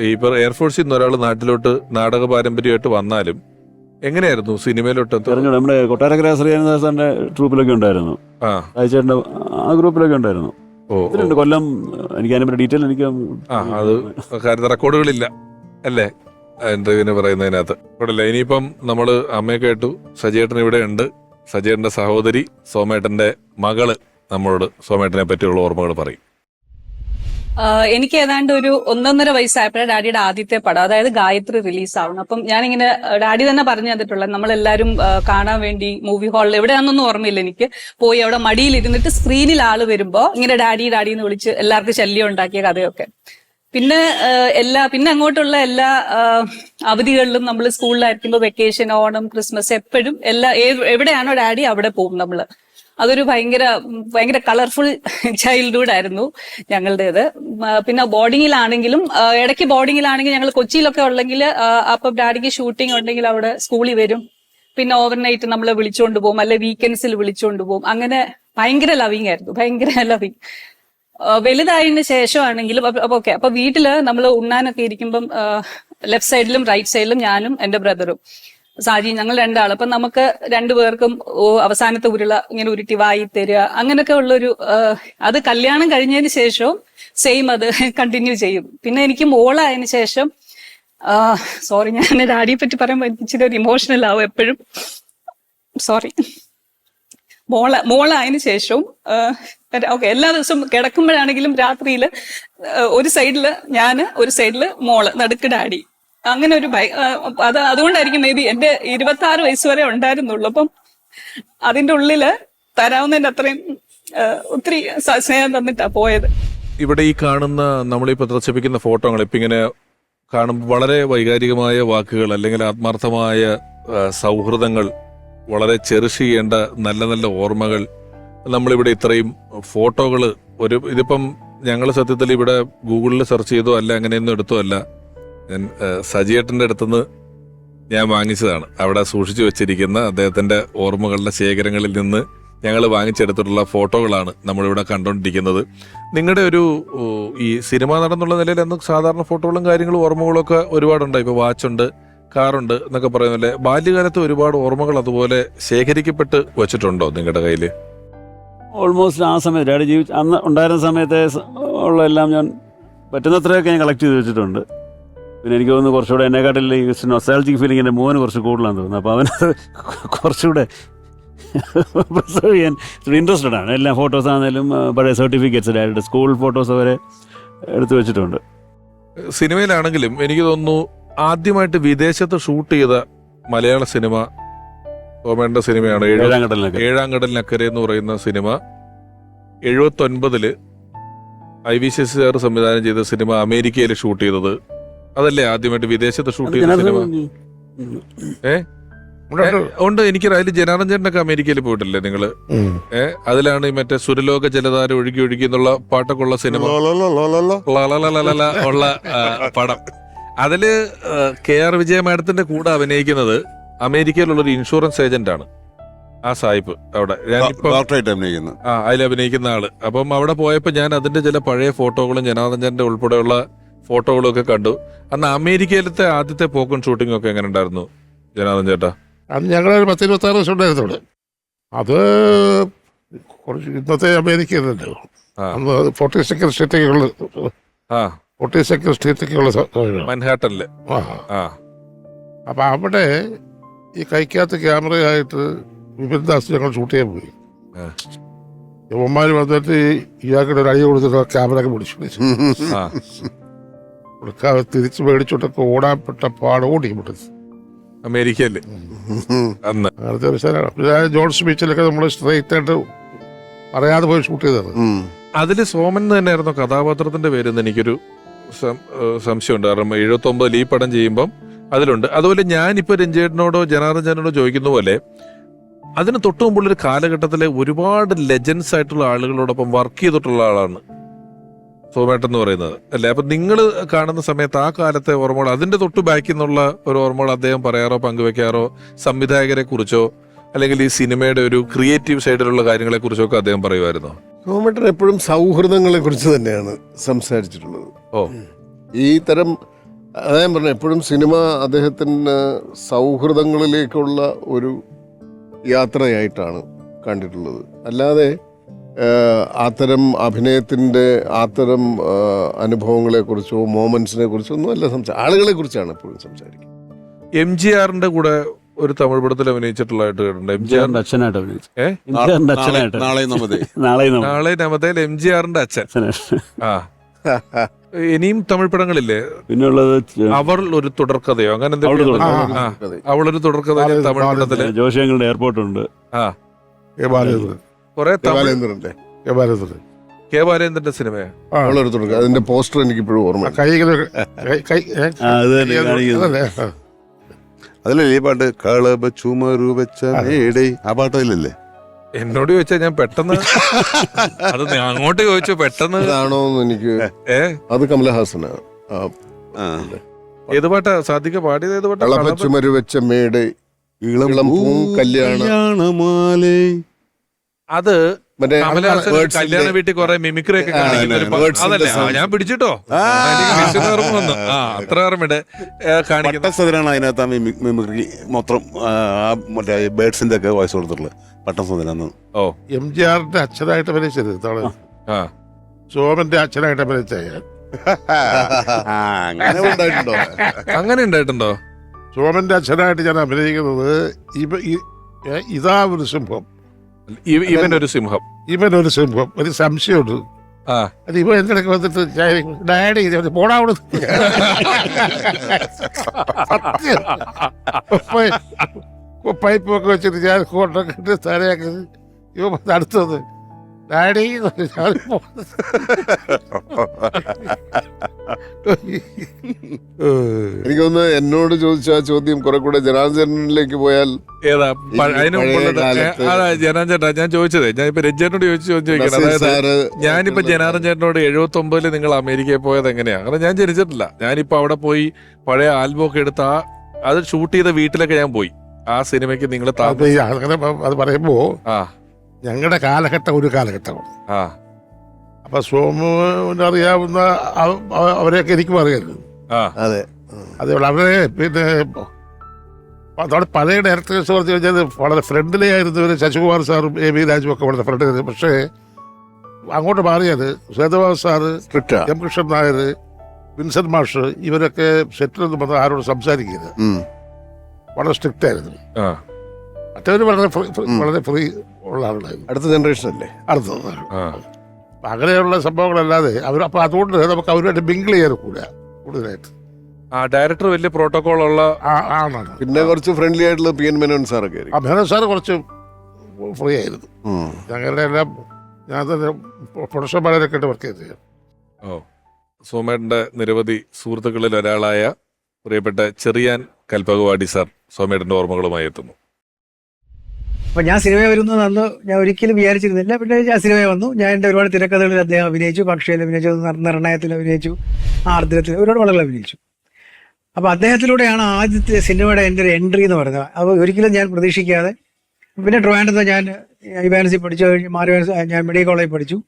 ഈ ഇപ്പൊ എയർഫോഴ്സിൽ നിന്ന് ഒരാൾ നാട്ടിലോട്ട് നാടക പാരമ്പര്യമായിട്ട് വന്നാലും എങ്ങനെയായിരുന്നു സിനിമയിലോട്ട്? നമ്മുടെ കൊട്ടാരക്കര ട്രൂപ്പിലൊക്കെ ഉണ്ടായിരുന്നു. അയച്ചേട്ടന്റെ ആ ഗ്രൂപ്പിലൊക്കെ ഉണ്ടായിരുന്നു. ഇതിലുണ്ട് കൊല്ലം എനിക്ക് അതിനെ ഡീറ്റെയിൽ എനിക്ക് അത് കാര്യത്തിൽ റെക്കോർഡുകളില്ല. അല്ലേ? ഇന്റർവ്യൂവിന് പറയുന്നതിനകത്ത്. കുഴപ്പമില്ല ഇനിയിപ്പം നമ്മൾ അമ്മയെ കേട്ടു സജയേട്ടൻ ഇവിടെ ഉണ്ട്. സജയേട്ടന്റെ സഹോദരി സോമേട്ടന്റെ മകൾ നമ്മളോട് സോമേട്ടനെ പറ്റിയുള്ള ഓർമ്മകൾ പറയും. എനിക്ക് ഏതാണ്ട് ഒരു ഒന്നൊന്നര വയസ്സായപ്പോഴാണ് ഡാഡിയുടെ ആദ്യത്തെ പടം അതായത് ഗായത്രി റിലീസ് ആവണം അപ്പം ഞാനിങ്ങനെ ഡാഡി തന്നെ പറഞ്ഞു തന്നിട്ടുള്ളത് നമ്മളെല്ലാരും കാണാൻ വേണ്ടി മൂവി ഹാളിൽ എവിടെയാണെന്നൊന്നും ഓർമ്മയില്ല എനിക്ക്. പോയി അവിടെ മടിയിൽ ഇരുന്നിട്ട് സ്ക്രീനിൽ ആൾ വരുമ്പോ ഇങ്ങനെ ഡാഡി ഡാഡി എന്ന് വിളിച്ച് എല്ലാവർക്കും ശല്യം ഉണ്ടാക്കിയ കഥയൊക്കെ. പിന്നെ എല്ലാ പിന്നെ അങ്ങോട്ടുള്ള എല്ലാ അവധികളിലും നമ്മൾ സ്കൂളിലായിരിക്കുമ്പോൾ വെക്കേഷൻ ഓണം ക്രിസ്മസ് എപ്പോഴും എല്ലാ എവിടെയാണോ ഡാഡി അവിടെ പോകും നമ്മൾ. അതൊരു ഭയങ്കര ഭയങ്കര കളർഫുൾ ചൈൽഡ്ഹുഡ് ആയിരുന്നു ഞങ്ങളുടേത്. പിന്നെ ബോർഡിങ്ങിലാണെങ്കിലും ഇടയ്ക്ക് ബോർഡിങ്ങിലാണെങ്കിൽ ഞങ്ങൾ കൊച്ചിയിലൊക്കെ ഉള്ളെങ്കിൽ അപ്പൊ ഡാഡിക്ക് ഷൂട്ടിംഗ് ഉണ്ടെങ്കിൽ അവിടെ സ്കൂളിൽ വരും. പിന്നെ ഓവർനൈറ്റ് നമ്മളെ വിളിച്ചുകൊണ്ട് പോകും അല്ലെ വീക്കെൻഡ്സിൽ വിളിച്ചുകൊണ്ട് പോകും. അങ്ങനെ ഭയങ്കര ലവിങ് ആയിരുന്നു ഭയങ്കര ലവിങ് വലുതായതിനു ശേഷമാണെങ്കിലും അപ്പൊ ഓക്കെ അപ്പൊ വീട്ടിൽ നമ്മൾ ഉണ്ണാനൊക്കെ ഇരിക്കുമ്പം ലെഫ്റ്റ് സൈഡിലും റൈറ്റ് സൈഡിലും ഞാനും എന്റെ ബ്രദറും സാജി ഞങ്ങൾ രണ്ടാൾ അപ്പൊ നമുക്ക് രണ്ടുപേർക്കും അവസാനത്തെ ഉരുള ഇങ്ങനെ ഉരുട്ടി വായി തരിക അങ്ങനെയൊക്കെ ഉള്ളൊരു അത് കല്യാണം കഴിഞ്ഞതിന് ശേഷവും സെയിം അത് കണ്ടിന്യൂ ചെയ്യും. പിന്നെ എനിക്ക് മോളായതിനു ശേഷം സോറി ഞാൻ ഡാഡിയെ പറ്റി പറയുമ്പോൾ ഇച്ചിരി ഒരു ഇമോഷണൽ ആവും എപ്പോഴും. സോറി മോള മോളായതിനു ശേഷവും ഓക്കെ എല്ലാ ദിവസവും കിടക്കുമ്പോഴാണെങ്കിലും രാത്രിയിൽ ഒരു സൈഡിൽ ഞാൻ ഒരു സൈഡിൽ മോൾ നടുക്ക് ഡാഡി. അങ്ങനെ ഒരു ഭയ അത് അതുകൊണ്ടായിരിക്കും മേ ബി എന്റെ ഇരുപത്തി ആറ് വയസ്സ് വരെ ഉണ്ടായിരുന്നുള്ളൂ. അപ്പം അതിന്റെ ഉള്ളിൽ തരാവുന്നതിന്റെ അത്രയും ഒത്തിരി സ്നേഹം തന്നിട്ടാ പോയത്. ഇവിടെ ഈ കാണുന്ന നമ്മൾ ഈ പ്രദർശിപ്പിക്കുന്ന ഫോട്ടോകൾ ഇപ്പൊ ഇങ്ങനെ കാണുമ്പോൾ വളരെ വൈകാരികമായ വാക്കുകൾ അല്ലെങ്കിൽ ആത്മാർത്ഥമായ സൗഹൃദങ്ങൾ വളരെ ചെറിഷ് ചെയ്യേണ്ട നല്ല നല്ല ഓർമ്മകൾ. നമ്മളിവിടെ ഇത്രയും ഫോട്ടോകൾ ഒരു ഇതിപ്പം ഞങ്ങൾ സത്യത്തിൽ ഇവിടെ ഗൂഗിളിൽ സെർച്ച് ചെയ്തോ അല്ല അങ്ങനെയൊന്നും എടുത്തോ അല്ല. ഞാൻ സജിയേട്ടന്റെ അടുത്തുനിന്ന് ഞാൻ വാങ്ങിച്ചതാണ്. അവിടെ സൂക്ഷിച്ചു വെച്ചിരിക്കുന്ന അദ്ദേഹത്തിന്റെ ഓർമ്മകളുടെ ശേഖരങ്ങളിൽ നിന്ന് ഞങ്ങൾ വാങ്ങിച്ചെടുത്തിട്ടുള്ള ഫോട്ടോകളാണ് നമ്മളിവിടെ കണ്ടുകൊണ്ടിരിക്കുന്നത് നിങ്ങളുടെ ഒരു ഈ സിനിമ നടന്നുള്ള നിലയിൽ അന്ന് സാധാരണ ഫോട്ടോകളും കാര്യങ്ങളും ഓർമ്മകളും ഒക്കെ ഒരുപാടുണ്ട്? ഇപ്പോൾ വാച്ചുണ്ട് കാറുണ്ട് എന്നൊക്കെ പറയുന്നില്ലേ ബാല്യകാലത്ത് ഒരുപാട് ഓർമ്മകൾ അതുപോലെ ശേഖരിക്കപ്പെട്ട് വെച്ചിട്ടുണ്ടോ നിങ്ങളുടെ കയ്യിൽ ഓൾമോസ്റ്റ് ആ സമയത്ത് ഡാഡി ജീവിച്ച് അന്ന് ഉണ്ടായിരുന്ന സമയത്തെ ഉള്ള എല്ലാം ഞാൻ പറ്റുന്നത്രയൊക്കെ ഞാൻ കളക്ട് ചെയ്ത് വെച്ചിട്ടുണ്ട്. പിന്നെ എനിക്ക് തോന്നുന്നു കുറച്ചുകൂടെ എന്നെക്കാട്ടിൽ ഈ നൊസ്റ്റാലജിക് ഫീലിംഗ് എന്റെ മോന് കുറച്ച് കൂടുതലാണെന്ന് തോന്നുന്നു. അപ്പോൾ അവനത് കുറച്ചുകൂടെ പ്രിസർവ് ചെയ്യാൻ ഇൻട്രസ്റ്റഡ് ആണ്. എല്ലാ ഫോട്ടോസ് ആണെങ്കിലും പഴയ സർട്ടിഫിക്കറ്റ്സ് ഡയറക്റ്റ് സ്കൂൾ ഫോട്ടോസ് വരെ എടുത്തു വെച്ചിട്ടുണ്ട്. സിനിമയിലാണെങ്കിലും എനിക്ക് തോന്നുന്നു ആദ്യമായിട്ട് വിദേശത്ത് ഷൂട്ട് ചെയ്ത മലയാള സിനിമ സോമേണ്ട സിനിമയാണ് ഏഴാം കടൽ ഏഴാം കടലിനക്കരെ എന്ന് പറയുന്ന സിനിമ. എഴുപത്തൊൻപതിൽ ഐ വി ശശി സാർ സംവിധാനം ചെയ്ത സിനിമ അമേരിക്കയിൽ ഷൂട്ട് ചെയ്തത്. അതല്ലേ ആദ്യമായിട്ട് വിദേശത്ത് ഷൂട്ട് ചെയ്ത സിനിമ ഏ? ഉണ്ട് എനിക്ക് അതിൽ ജനാർദ്ദൻ ചേട്ടനൊക്കെ അമേരിക്കയിൽ പോയിട്ടില്ലേ നിങ്ങൾ? ഏ അതിലാണ് ഈ മറ്റേ സുരലോക ജലധാര ഒഴുകി ഒഴുകി എന്നുള്ള പാട്ടൊക്കെ ഉള്ള സിനിമ ഉള്ള പടം. അതിൽ കെ ആർ വിജയ മാഡത്തിന്റെ കൂടെ അഭിനയിക്കുന്നത് അമേരിക്കയിലുള്ള ഒരു ഇൻഷുറൻസ് ഏജന്റ് ആണ് ആ സായിപ്പ് അവിടെ. അഭിനയിക്കുന്നു. ആ അതിൽ അഭിനയിക്കുന്ന ആൾ. അപ്പം അവിടെ പോയപ്പോ ഞാൻ അതിന്റെ ചില പഴയ ഫോട്ടോകളും ജനാർദ്ദന്റെ ഉൾപ്പെടെയുള്ള ഫോട്ടോകളും ഒക്കെ കണ്ടു. അന്ന് അമേരിക്കയിലത്തെ ആദ്യത്തെ പോക്കും ഷൂട്ടിംഗ് ഒക്കെ എങ്ങനെ ഉണ്ടായിരുന്നു ജനാർദ്ദൻ ചേട്ടാ? അത് ഞങ്ങൾ ഒരു പത്ത് ഇരുപത്തി ആറ് വർഷം ഉണ്ടായിരുന്നു അവിടെ. അത് കുറച്ച് ഇന്നത്തെ അമേരിക്ക തന്നെ. ആ. അന്ന് ഫോർട്ടി സെക്കൻഡ് സ്റ്റേറ്റൊക്കെയുള്ള ഫോർട്ടി സെക്കൻഡ് സ്റ്റേറ്റൊക്കെയുള്ള. മൻഹാട്ടനിൽ അപ്പൊ അവിടെ ഈ കൈക്കകത്ത് ക്യാമറയായിട്ട് വിപിൻ ദാസ് ഞങ്ങൾ ഷൂട്ട് ചെയ്യാൻ പോയി. യവന്മാർ വന്നിട്ട് ഇയാൾക്കിടെ ഒരു അടി കൊടുത്തിട്ട് ക്യാമറ ഒക്കെ പിടിച്ചു. കൊടുക്കാതെ തിരിച്ചു മേടിച്ചോട്ടൊക്കെ ഓടാപ്പെട്ട പാട് ഓടി വിട്ടത് അമേരിക്കയിൽ. അന്ന്. പിന്നെ ജോൺസ് ബീച്ചിലൊക്കെ നമ്മൾ സ്ട്രൈറ്റ് ആയിട്ട് പറയാതെ പോയി ഷൂട്ട് ചെയ്തത്. അതിൽ അതിൽ സോമൻ എന്ന് തന്നെയായിരുന്നു കഥാപാത്രത്തിന്റെ പേര് എനിക്കൊരു സം- ഏഹ് സംശയമുണ്ട്. കാരണം എഴുപത്തി ഒമ്പതിൽ ഈ പടം ചെയ്യുമ്പം അതിലുണ്ട്. അതുപോലെ ഞാൻ ഇപ്പൊ രഞ്ജേട്ടനോടോ ജനാർദ്ദനോടോ ചോദിക്കുന്ന പോലെ അതിന് തൊട്ടു മുമ്പുള്ളൊരു കാലഘട്ടത്തിലെ ഒരുപാട് ലെജൻസ് ആയിട്ടുള്ള ആളുകളോടൊപ്പം വർക്ക് ചെയ്തിട്ടുള്ള ആളാണ്. സോമേട്ടൻ എന്ന് പറയുന്നത്. അല്ലേ? അപ്പൊ നിങ്ങൾ കാണുന്ന സമയത്ത് ആ കാലത്തെ ഓർമ്മകൾ അതിന്റെ തൊട്ട് ബാക്കിൽ നിന്നുള്ള ഒരു ഓർമ്മകൾ അദ്ദേഹം പറയാറോ പങ്കുവെക്കാറോ സംവിധായകരെ കുറിച്ചോ അല്ലെങ്കിൽ ഈ സിനിമയുടെ ഒരു ക്രിയേറ്റീവ് സൈഡിലുള്ള കാര്യങ്ങളെ കുറിച്ചോ ഒക്കെ അദ്ദേഹം പറയുമായിരുന്നു? കോമേട്ടൻ എപ്പോഴും സൗഹൃദങ്ങളെ കുറിച്ച് തന്നെയാണ് സംസാരിച്ചിട്ടുള്ളത്. ഓ. ഈ തരം ഞാൻ പറഞ്ഞു എപ്പോഴും സിനിമ അദ്ദേഹത്തിന് സൗഹൃദങ്ങളിലേക്കുള്ള ഒരു യാത്രയായിട്ടാണ് കണ്ടിട്ടുള്ളത്. അല്ലാതെ അത്തരം അഭിനയത്തിന്റെ അത്തരം അനുഭവങ്ങളെ അനുഭവങ്ങളെക്കുറിച്ചോ മോമെന്റ്സിനെ കുറിച്ചോ ഒന്നും അല്ല സംസാരിക്കുക ആളുകളെ കുറിച്ചാണ് എപ്പോഴും സംസാരിക്കുന്നത്. എം ജി ആറിന്റെ കൂടെ ഒരു തമിഴ് പടത്തിൽ അഭിനയിച്ചിട്ടുള്ളതായിട്ട് കേട്ടിട്ടുണ്ട്. എം ജി ആറിന്റെ അച്ഛനായിട്ട് അഭിനയിച്ചു. അച്ഛനായിട്ട്. നാളെ നമതേ നാളെ നമതയിൽ എം ജി ആറിന്റെ അച്ഛൻ. ആ. ഇനിയും തമിഴ് പടങ്ങളില്ലേ? പിന്നുള്ളത് അവൾ അവർ ഒരു തുടർക്കഥയോ? അങ്ങനെ. അവളൊരു തുടർക്കഥ. തമിഴ് പടത്തിൽ. ജോഷിയങ്ങളുടെ എയർപോർട്ട് ഉണ്ട് ആ കുറെ തമിഴ് ബാലേന്ദ്രന്റെ കെ ബാലേന്ദ്രന്റെ സിനിമ ആ. അവളൊരു തുടക്കം അതിന്റെ പോസ്റ്റർ എനിക്ക് ഇപ്പോഴും ഓർമ്മ കൈ. അതിലല്ലേ ഈ പാട്ട്? കളബ ചുമരു വെച്ച മേടേ. ആ പാട്ട് അതിലല്ലേ? എന്നോട് ചോദിച്ചാ ഞാൻ പെട്ടെന്ന് അത് അങ്ങോട്ട് ചോദിച്ചു പെട്ടെന്ന് അതാണോ എന്ന് എനിക്ക് ഏ. അത് ആ. ഏത് പാട്ടാ? സാധിക്ക പാടിയത് ഏത് പാട്ടാ? കളപ്പച്ചുമരു വെച്ച മേട്. ഇളം പൂ കല്യാണമാലേ. അത് കല്യാണ വീട്ടിൽ കുറെ മിമിക്രി ഒക്കെ അതല്ലേ? ഞാൻ പിടിച്ചിട്ടോ? വന്നു ആ അത്ര ഓർമ്മയുണ്ട്. അതിനകത്ത് മിമിക്രി മൊത്തം മറ്റേ ബേഡ്സിന്റെ ഒക്കെ വോയിസ് കൊടുത്തിട്ടുള്ളത് പട്ടസദനാന്ന്. ഓ. എം ജി ആറിന്റെ അച്ഛനായിട്ട് അഭിനയിച്ചത് ആ. സോമന്റെ അച്ഛനായിട്ട് അഭിനയിച്ച അങ്ങനെ അങ്ങനെ ഉണ്ടായിട്ടുണ്ടോ? അങ്ങനെ ഉണ്ടായിട്ടുണ്ടോ? സോമന്റെ അച്ഛനായിട്ട് ഞാൻ അഭിനയിക്കുന്നത് ഇവ ഇതാ ഒരു സിംഹം ഇവ- ഇവൻ ഒരു സിംഹം ഇവൻ ഒരു സിംഹം ഒരു സംശയമുണ്ട് ആ അത് ഇവ എന്റെ വന്നിട്ട് ഡാഡി ഇത് പൈപ്പൊക്കെ വെച്ചിട്ട് ഞാൻ കൊണ്ടൊക്കെ തലയാക്കി ഇവ നടത്തുന്നത് അടുത്തത് ഡാഡി എന്ന് പറഞ്ഞ് ഞാൻ പോകുന്നത്. എനിക്ക് എന്നോട് ചോദിച്ച ആ ചോദ്യം കുറെ കൂടെ ജനാർദ്ദനിലേക്ക് പോയാൽ ഏതാ അതിന് അതാ ചേട്ടാ ഞാൻ ചോദിച്ചതേ ഞാൻ ഇപ്പൊ രഞ്ജനോട് ചോദിച്ചു ചോദിച്ചു ചോദിക്കണം അതായത് ഞാനിപ്പോ ജനാർദ്ദൻ ചേട്ടനോട് എഴുപത്തി ഒമ്പതിൽ നിങ്ങൾ അമേരിക്കയിൽ പോയത് എങ്ങനെയാ? കാരണം ഞാൻ ജനിച്ചിട്ടില്ല. ഞാനിപ്പോ അവിടെ പോയി പഴയ ആൽബം ഒക്കെ എടുത്ത് ആ അത് ഷൂട്ട് ചെയ്ത വീട്ടിലൊക്കെ ഞാൻ പോയി. ആ സിനിമയ്ക്ക് നിങ്ങൾ അത് ഈ അങ്ങനെ അത് പറയുമ്പോ ആ. ഞങ്ങളുടെ കാലഘട്ടം ഒരു കാലഘട്ടമാണ്. ആ. അപ്പൊ സോമുവിന് അറിയാവുന്ന അവ- അവ- അവരെയൊക്കെ എനിക്കും അറിയായിരുന്നു. ആ. അതെ. അതേപോലെ അവരെ പിന്നെ നമ്മുടെ പഴയ ഡയറക്ടേഴ്സ് പറഞ്ഞു കഴിഞ്ഞാൽ വളരെ ഫ്രണ്ട്ലി ആയിരുന്നവർ ശശികുമാർ സാറും എ ബി രാജുവും ഒക്കെ വളരെ ഫ്രണ്ട്ലി ആയിരുന്നു. പക്ഷേ അങ്ങോട്ട് മാറിയത് ശ്വേതബാബു സാറ് സ്ട്രിക്റ്റാ. എം കൃഷ്ണൻ നായർ വിൻസെന്റ് മാഷ് ഇവരൊക്കെ സെറ്റിൽ വന്ന് ആരോട് സംസാരിക്കരുത്. വളരെ സ്ട്രിക്റ്റ് ആയിരുന്നു. ആ. മറ്റവർ വളരെ ഫ്രീ- ഫ്രീ- വളരെ ഫ്രീ ഉള്ള ആളുകളായിരുന്നു അടുത്ത ജനറേഷൻ അല്ലേ? അടുത്തത് ആ. അപ്പൊ അങ്ങനെയുള്ള സംഭവങ്ങളല്ലാതെ അവർ അപ്പൊ അതുകൊണ്ട് നമുക്ക് അവരുമായിട്ട് ബിങ്കിൾ ചെയ്യാറ് കൂടുക കൂടുതലായിട്ട്. ആ ഡയറക്ടർ വലിയ പ്രോട്ടോകോൾ ഉള്ള ആ- ആണാണ്. പിന്നെ കുറച്ച് ഫ്രണ്ട്ലി ആയിട്ടുള്ള പി എൻ മേനോൻ സാറൊക്കെ ആ മേനോൻ സാർ കുറച്ച് ഫ്രീ ആയിരുന്നു. ഉം. ഞങ്ങളുടെ എല്ലാം ഞാൻ തന്നെ പ്രൊഡക്ഷന്മാരൊക്കെ ആയിട്ട് വർക്ക് ചെയ്തത് ഓ സോമേട്ടന്റെ നിരവധി സുഹൃത്തുക്കളിൽ ഒരാളായ പ്രിയപ്പെട്ട ചെറിയാൻ കൽപ്പകവാടി സാർ സോമേട്ടന്റെ ഓർമ്മകളുമായി എത്തുന്നു. അപ്പൊ ഞാൻ സിനിമ വരുന്നത് അന്ന് ഞാൻ ഒരിക്കലും വിചാരിച്ചിരുന്നില്ല. പിന്നെ ഞാൻ സിനിമ വന്നു. ഞാൻ എന്റെ ഒരുപാട് തിരക്കഥകളിൽ അദ്ദേഹം അഭിനയിച്ചു. പക്ഷയിൽ അഭിനയിച്ചു നിർ- നിർണയത്തിൽ അഭിനയിച്ചു ആർദ്രത്തിൽ ഒരുപാട് വളരെ അഭിനയിച്ചു. അപ്പൊ അദ്ദേഹത്തിലൂടെയാണ് ആദ്യത്തെ സിനിമയുടെ എന്റെ ഒരു എൻട്രി എന്ന് പറയുന്നത്. അപ്പോൾ ഒരിക്കലും ഞാൻ പ്രതീക്ഷിക്കാതെ പിന്നെ ട്രോയാൻഡത്ത് ഞാൻ ഇവാൻസി പഠിച്ചു. കഴിഞ്ഞ് മാറി ഞാൻ മെഡിക്കൽ കോളേജിൽ പഠിച്ചു.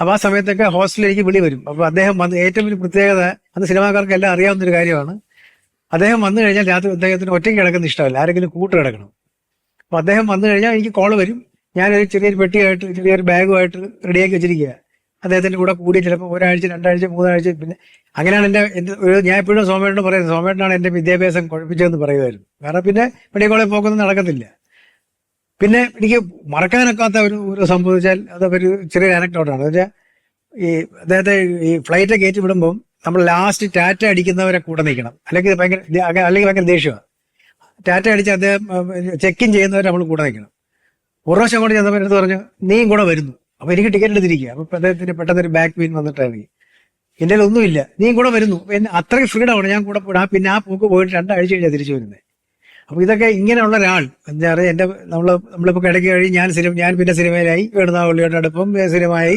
അപ്പോൾ ആ സമയത്തൊക്കെ ഹോസ്റ്റലിൽ എനിക്ക് വിളി വരും. അപ്പോൾ അദ്ദേഹം വന്ന് ഏറ്റവും വലിയ പ്രത്യേകത അന്ന് സിനിമാക്കാർക്ക് എല്ലാം അറിയാവുന്ന ഒരു കാര്യമാണ്. അദ്ദേഹം വന്നു കഴിഞ്ഞാൽ രാത്രി അദ്ദേഹത്തിന് ഒറ്റയ്ക്ക് കിടക്കുന്ന ഇഷ്ടമല്ല. ആരെങ്കിലും കൂട്ട് കിടക്കണം. അപ്പോൾ അദ്ദേഹം വന്നു കഴിഞ്ഞാൽ എനിക്ക് കോൾ വരും. ഞാനൊരു ചെറിയൊരു പെട്ടിയായിട്ട് ചെറിയൊരു ബാഗുമായിട്ട് റെഡിയാക്കി വെച്ചിരിക്കുക അദ്ദേഹത്തിന്റെ കൂടെ കൂടി ചിലപ്പോൾ ഒരാഴ്ച രണ്ടാഴ്ച മൂന്നാഴ്ച പിന്നെ അങ്ങനെയാണ് എന്റെ ഒരു ഞാൻ എപ്പോഴും സോമേട്ടനോട് പറയുന്നത് സോമേട്ടനാണ് എന്റെ വിദ്യാഭ്യാസം കുഴപ്പിച്ചതെന്ന് പറയുമായിരുന്നു. കാരണം പിന്നെ മെഡിക്കൽ കോളേജ് പോക്കൊന്നും നടക്കത്തില്ല. പിന്നെ എനിക്ക് മറക്കാനൊക്കാത്ത ഒരു ഒരു സംഭവിച്ചാൽ അതൊരു ചെറിയൊരു അനക്ടോട്ടാണ് വെച്ചാൽ ഈ അദ്ദേഹത്തെ ഈ ഫ്ലൈറ്റ് കയറ്റി വിടുമ്പം നമ്മൾ ലാസ്റ്റ് ടാറ്റ അടിക്കുന്നവരെ കൂടെ നിൽക്കണം. അല്ലെങ്കിൽ ഭയങ്കര അല്ലെങ്കിൽ ഭയങ്കര ദേഷ്യമാണ് ടാറ്റ അടിച്ച് അദ്ദേഹം ചെക്ക് ഇൻ ചെയ്യുന്നവരെ നമ്മൾ കൂടെ നിൽക്കണം. ഒരു പ്രാവശ്യം അങ്ങോട്ട് പറഞ്ഞു നീയും കൂടെ വരുന്നു. അപ്പോൾ എനിക്ക് ടിക്കറ്റ് എടുത്തിരിക്കുക. അപ്പോൾ അദ്ദേഹത്തിന് പെട്ടെന്ന് ഒരു ബാക്ക് പെയിൻ വന്നിട്ടായിരുന്നു കയ്യിൽ ഒന്നുമില്ല. നീയും കൂടെ വരുന്നു. അത്രയും ഫ്രീഡമാണ്. ഞാൻ കൂടെ പോയി. ആ പിന്നെ ആ പോക്ക് പോയിട്ട് രണ്ടാഴ്ച കഴിഞ്ഞാൽ തിരിച്ചു വരുന്നത് അപ്പോൾ ഇതൊക്കെ ഇങ്ങനെയുള്ള ഒരാൾ. എന്താ പറയുക എന്റെ നമ്മൾ നമ്മളിപ്പോൾ കിടക്കി കഴിഞ്ഞ് ഞാൻ സിനിമ ഞാൻ പിന്നെ സിനിമയിലായി. വേണുതാവള്ളിയുടെ അടുപ്പം സിനിമയായി.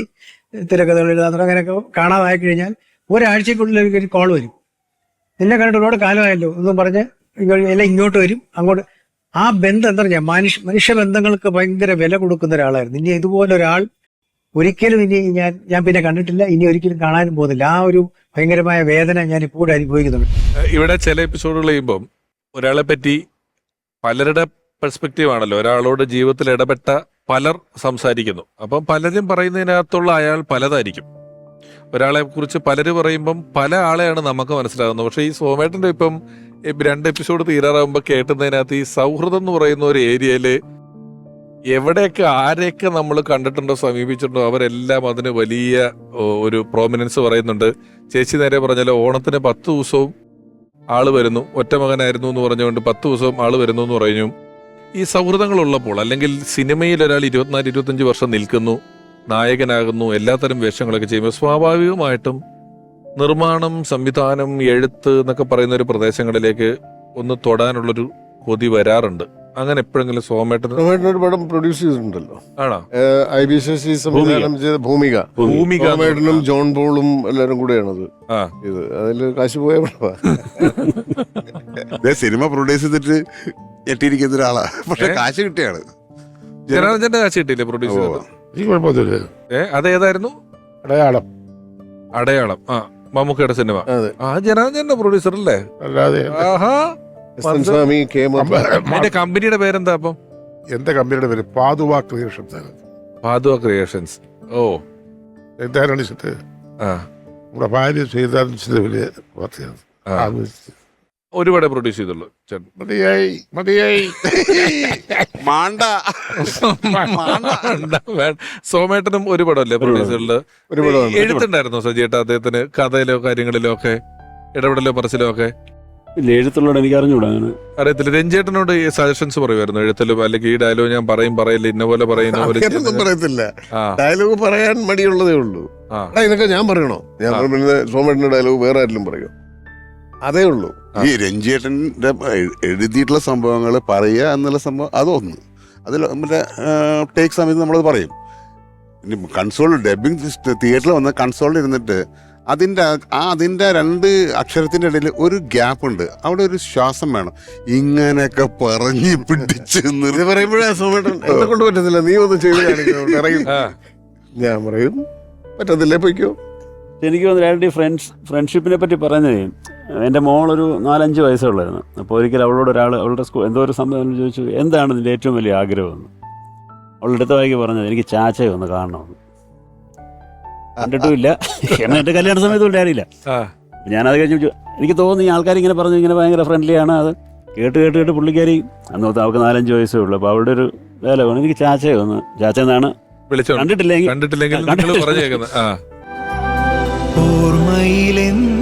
തിരക്കഥകൾ അങ്ങനെയൊക്കെ കാണാതായി കഴിഞ്ഞാൽ ഒരാഴ്ചക്കുള്ളിൽ ഒരു കോൾ വരും. നിന്നെ കണ്ടിട്ട് ഒരുപാട് കാലമായല്ലോ. എന്നും പറഞ്ഞ് എല്ലാം ഇങ്ങോട്ട് വരും. അങ്ങോട്ട്. ആ ബന്ധം എന്താ പറഞ്ഞാൽ മനുഷ്യ ബന്ധങ്ങൾക്ക് ഭയങ്കര വില കൊടുക്കുന്ന ഒരാളായിരുന്നു. ഇനി ഇതുപോലെ ഒരാൾ ഒരിക്കലും ഇനി ഞാൻ ഞാൻ പിന്നെ കണ്ടിട്ടില്ല. ഇനി ഒരിക്കലും കാണാനും പോകുന്നില്ല. ആ ഒരു ഭയങ്കരമായ വേദന ഞാൻ ഇപ്പോഴും അനുഭവിക്കുന്നുണ്ട്. ഇവിടെ ചില എപ്പിസോഡുകൾ ചെയ്യുമ്പോൾ ഒരാളെ പറ്റി പലരുടെ പെർസ്പെക്റ്റീവ് ആണല്ലോ. ഒരാളോട് ജീവിതത്തിൽ ഇടപെട്ട പലർ സംസാരിക്കുന്നു. അപ്പം പലരും പറയുന്നതിനകത്തുള്ള അയാൾ പലതായിരിക്കും. ഒരാളെ കുറിച്ച് പലര് പറയുമ്പം പല ആളെയാണ് നമുക്ക് മനസ്സിലാകുന്നത്. പക്ഷേ ഈ സോമേട്ടന്റെ ഇപ്പം രണ്ട് എപ്പിസോഡ് തീരാറാകുമ്പോൾ കേട്ടുന്നതിനകത്ത് ഈ സൗഹൃദം എന്ന് പറയുന്ന ഒരു ഏരിയയിൽ എവിടെയൊക്കെ ആരെയൊക്കെ നമ്മൾ കണ്ടിട്ടുണ്ടോ സമീപിച്ചിട്ടുണ്ടോ അവരെല്ലാം അതിന് വലിയ ഒരു പ്രോമിനൻസ് പറയുന്നുണ്ട്. ചേച്ചി നേരെ പറഞ്ഞാലോ ഓണത്തിന് പത്ത് ദിവസവും ആൾ വരുന്നു. ഒറ്റ മകനായിരുന്നു എന്ന് പറഞ്ഞുകൊണ്ട് പത്ത് ദിവസവും ആൾ വരുന്നു എന്ന് പറഞ്ഞു. ഈ സൗഹൃദങ്ങൾ ഉള്ളപ്പോൾ അല്ലെങ്കിൽ സിനിമയിൽ ഒരാൾ ഇരുപത്തിനാല് ഇരുപത്തഞ്ച് വർഷം നിൽക്കുന്നു. നായകനാകുന്നു എല്ലാത്തരം വേഷങ്ങളൊക്കെ ചെയ്യുമ്പോൾ സ്വാഭാവികമായിട്ടും നിർമ്മാണം സംവിധാനം എഴുത്ത് എന്നൊക്കെ പറയുന്ന ഒരു പ്രദേശങ്ങളിലേക്ക് ഒന്ന് തൊടാനുള്ളൊരു കൊതി വരാറുണ്ട്. അങ്ങനെ എപ്പോഴെങ്കിലും സോമേട്ടൻ ഒരു പടം പ്രൊഡ്യൂസ് ചെയ്തിട്ടുണ്ടല്ലോ. ആണോ? ഐ ബി ശശി സംവിധാനം ചെയ്ത ഭൂമിക. ഭൂമിക സോമേട്ടനും ജോൺ ബോളും എല്ലാരും കൂടെയാണത്. ആ. ഇത് അതിൽ കാശ് പോയ പടമാ ദേ സിനിമ പ്രൊഡ്യൂസ് ചെയ്തിട്ട് ഞെട്ടിയിരിക്കുന്ന ഒരാളാ. പക്ഷെ? കാശ് കിട്ടിയാണ്. ജനാർദ്ദന്റെ കാശ് കിട്ടിയില്ലേ പ്രൊഡ്യൂസ് ചെയ്തോ ചെയ്തത്? ഈ കുഴപ്പമൊന്നുമില്ല. ഏ അതേതായിരുന്നു? അടയാളം. അടയാളം. ആ മമ്മൂക്കയുടെ സിനിമ. അതെ. ആ ജനാർദ്ദന്റെ പ്രൊഡ്യൂസർ അല്ലേ. അല്ലാതെ ആഹാ. S N Swamy K Madhu അതിന്റെ കമ്പനിയുടെ പേരെന്താ അപ്പം? എന്റെ കമ്പനിയുടെ പേര് പാതുവ ക്രിയേഷൻസ് ആണ്. പാതുവ ക്രിയേഷൻസ്. ഓ. എന്തായാലും നമ്മുടെ ഭാര്യ ചെയ്താലിന്റെ വലിയ വാർത്തയാണ് ആ. അത് ഒരുപാട് പ്രൊഡ്യൂസ് ചെയ്തുള്ളൂ ചേട്ടൻ. മതിയായി മതിയായി. മാണ്ട. സോമേട്ടനും ഒരു പടമല്ലേ പ്രൊഡ്യൂസറിൽ ഒരു പടമാണ് എഴുത്തുണ്ടായിരുന്നോ സജിയേട്ട അദ്ദേഹത്തിന്? കഥയിലോ കാര്യങ്ങളിലോ ഒക്കെ? ഇടപെടലോ പറച്ചിലോ ഒക്കെ? ഇല്ല എഴുത്തുള്ളോട് എനിക്ക് അറിഞ്ഞൂടാ അങ്ങനെ. അറിയത്തില്ല. രഞ്ജേട്ടനോട് ഈ സജഷൻസ് പറയുമായിരുന്നു. എഴുത്തിലും അല്ലെങ്കിൽ ഈ ഡയലോഗ് ഞാൻ പറയും പറയില്ല ഇന്ന പോലെ പറയുന്ന പോലെ അങ്ങനെയൊന്നും ചെയ്യുന്നത്. പറയത്തില്ല. ആ. ഡയലോഗ് പറയാൻ മടിയുള്ളതേ ഉള്ളൂ. ആ. എടാ ഇതൊക്കെ ഞാൻ പറയണോ? ഞാൻ ആ. സോമേട്ടന്റെ ഡയലോഗ് വേറെ ആരെങ്കിലും പറയോ? അതേ ഉള്ളൂ. ഈ രഞ്ജിയേട്ടന്റെ എഴുതിയിട്ടുള്ള സംഭവങ്ങൾ പറയുക എന്നുള്ള സംഭവം അതൊന്ന്. അതിൽ മറ്റേ ടേക്ക് സമയത്ത് നമ്മളത് പറയും. ഇനി കൺസോൾ ഡബിങ് തിയേറ്ററിൽ വന്ന കൺസോളിൽ ഇരുന്നിട്ട് അതിന്റെ ആ അതിന്റെ രണ്ട് അക്ഷരത്തിന്റെ ഇടയിൽ ഒരു ഗ്യാപ്പ് ഉണ്ട്. അവിടെ ഒരു ശ്വാസം വേണം. ഇങ്ങനെയൊക്കെ പറഞ്ഞ് പിടിച്ച് പറയുമ്പോഴേ കൊണ്ട് പറ്റത്തില്ല. നീ ഒന്ന് ചെയ്ത് ഞാൻ പറയും പറ്റത്തില്ലേ പൊയ്ക്കോ? എനിക്ക് തോന്നുന്നു ഫ്രണ്ട്സ് ഫ്രണ്ട്ഷിപ്പിനെ പറ്റി പറയുന്നത് എന്റെ മോളൊരു നാലഞ്ച് വയസ്സുള്ളായിരുന്നു. അപ്പോൾ ഒരിക്കൽ അവളോട് ഒരാൾ അവളുടെ സ്കൂൾ എന്തോ ഒരു സംഭവം ചോദിച്ചു എന്താണ് ഇതിന്റെ ഏറ്റവും വലിയ ആഗ്രഹമെന്ന്? അവളുടെ അടുത്ത വായിക്ക് പറഞ്ഞത് എനിക്ക് ചാച്ചയെ ഒന്ന് കാണണമെന്ന്. കണ്ടിട്ടുമില്ല എന്നെ എന്റെ കല്യാണ സമയത്ത് ഉണ്ടായിരുന്നില്ല ആ. ഞാനത് കഴിഞ്ഞ് ചോദിച്ചു, എനിക്ക് തോന്നുന്നു ഈ ആൾക്കാർ ഇങ്ങനെ പറഞ്ഞു ഇങ്ങനെ ഭയങ്കര ഫ്രണ്ട്ലിയാണ് അത്. കേട്ട് കേട്ട് കേട്ട് പുള്ളിക്കാരി അന്ന് അവൾക്ക് നാലഞ്ച് വയസ്സേ ഉള്ളൂ. അപ്പോൾ അവളുടെ ഒരു വേല വേണം. എനിക്ക് ചാച്ചയെ ഒന്ന് ചാച്ച എന്നാണ്? വിളിച്ചോ കണ്ടിട്ടില്ലെങ്കിൽ കണ്ടിട്ടില്ലെങ്കിൽ നിങ്ങൾ കണ്ടിട്ടില്ല. ആ. ഓർമ്മയിലെന്നും